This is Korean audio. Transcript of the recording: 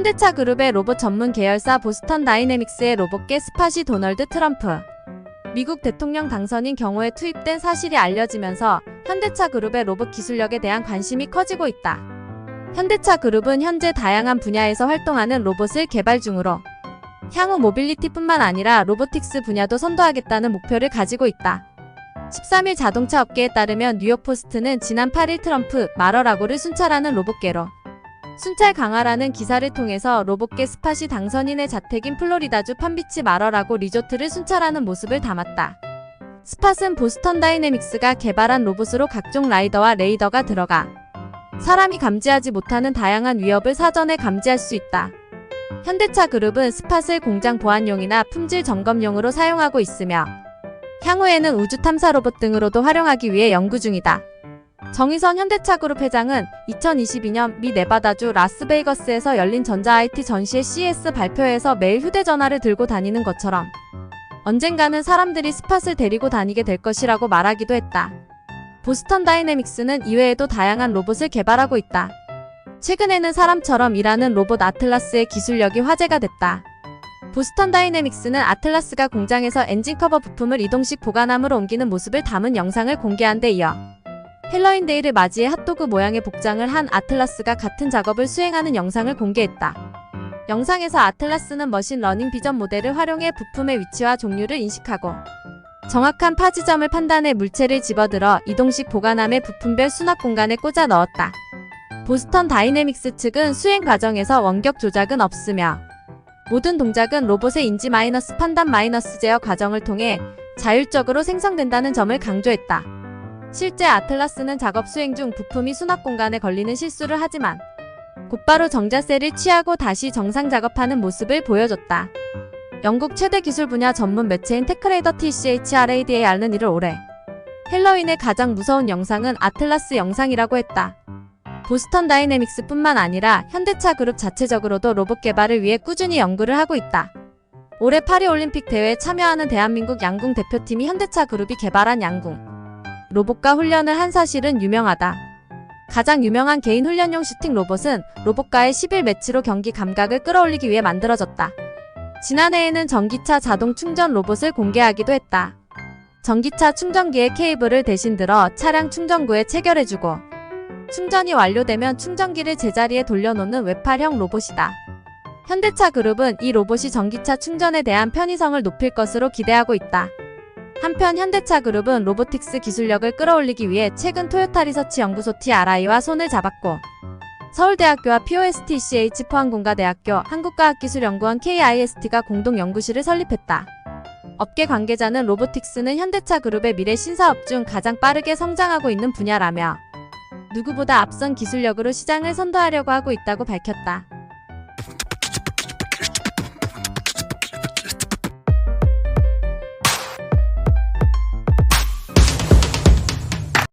현대차 그룹의 로봇 전문 계열사 보스턴 다이내믹스의 로봇계 스팟이 도널드 트럼프. 미국 대통령 당선인 경우에 투입된 사실이 알려지면서 현대차 그룹의 로봇 기술력에 대한 관심이 커지고 있다. 현대차 그룹은 현재 다양한 분야에서 활동하는 로봇을 개발 중으로 향후 모빌리티뿐만 아니라 로보틱스 분야도 선도하겠다는 목표를 가지고 있다. 13일 자동차 업계에 따르면 뉴욕포스트는 지난 8일 트럼프 마러라고를 순찰하는 로봇계로 순찰 강화라는 기사를 통해서 로봇계 스팟이 당선인의 자택인 플로리다주 팜비치 마러라고 리조트를 순찰하는 모습을 담았다. 스팟은 보스턴 다이내믹스가 개발한 로봇으로 각종 라이더와 레이더가 들어가 사람이 감지하지 못하는 다양한 위협을 사전에 감지할 수 있다. 현대차 그룹은 스팟을 공장 보안용이나 품질 점검용으로 사용하고 있으며 향후에는 우주 탐사 로봇 등으로도 활용하기 위해 연구 중이다. 정의선 현대차 그룹 회장은 2022년 미 네바다주 라스베이거스에서 열린 전자 IT 전시회 CES 발표회에서 매일 휴대전화를 들고 다니는 것처럼 언젠가는 사람들이 스팟을 데리고 다니게 될 것이라고 말하기도 했다. 보스턴 다이내믹스는 이외에도 다양한 로봇을 개발하고 있다. 최근에는 사람처럼 일하는 로봇 아틀라스의 기술력이 화제가 됐다. 보스턴 다이내믹스는 아틀라스가 공장에서 엔진 커버 부품을 이동식 보관함으로 옮기는 모습을 담은 영상을 공개한 데 이어 헬로윈데이를 맞이해 핫도그 모양의 복장을 한 아틀라스가 같은 작업을 수행하는 영상을 공개했다. 영상에서 아틀라스는 머신 러닝 비전 모델을 활용해 부품의 위치와 종류를 인식하고 정확한 파 지점을 판단해 물체를 집어들어 이동식 보관함의 부품별 수납 공간에 꽂아 넣었다. 보스턴 다이내믹스 측은 수행 과정에서 원격 조작은 없으며 모든 동작은 로봇의 인지 마이너스 판단 마이너스 제어 과정을 통해 자율적으로 생성된다는 점을 강조했다. 실제 아틀라스는 작업 수행 중 부품이 수납 공간에 걸리는 실수를 하지만 곧바로 정자세를 취하고 다시 정상 작업하는 모습을 보여줬다. 영국 최대 기술 분야 전문 매체인 테크레이더 TCHRADAR는 이를 올해 헬로윈의 가장 무서운 영상은 아틀라스 영상이라고 했다. 보스턴 다이내믹스뿐만 아니라 현대차 그룹 자체적으로도 로봇 개발을 위해 꾸준히 연구를 하고 있다. 올해 파리올림픽 대회에 참여하는 대한민국 양궁 대표팀이 현대차 그룹이 개발한 양궁 로봇과 훈련을 한 사실은 유명하다. 가장 유명한 개인 훈련용 슈팅 로봇은 로봇과의 10일 매치로 경기 감각을 끌어올리기 위해 만들어졌다. 지난해에는 전기차 자동 충전 로봇을 공개하기도 했다. 전기차 충전기에 케이블을 대신 들어 차량 충전구에 체결해주고 충전이 완료되면 충전기를 제자리에 돌려놓는 외팔형 로봇이다. 현대차 그룹은 이 로봇이 전기차 충전에 대한 편의성을 높일 것으로 기대하고 있다. 한편 현대차 그룹은 로보틱스 기술력을 끌어올리기 위해 최근 토요타 리서치 연구소 TRI와 손을 잡았고 서울대학교와 POSTCH 포항공과대학교 한국과학기술연구원 KIST가 공동 연구실을 설립했다. 업계 관계자는 로보틱스는 현대차 그룹의 미래 신사업 중 가장 빠르게 성장하고 있는 분야라며 누구보다 앞선 기술력으로 시장을 선도하려고 하고 있다고 밝혔다.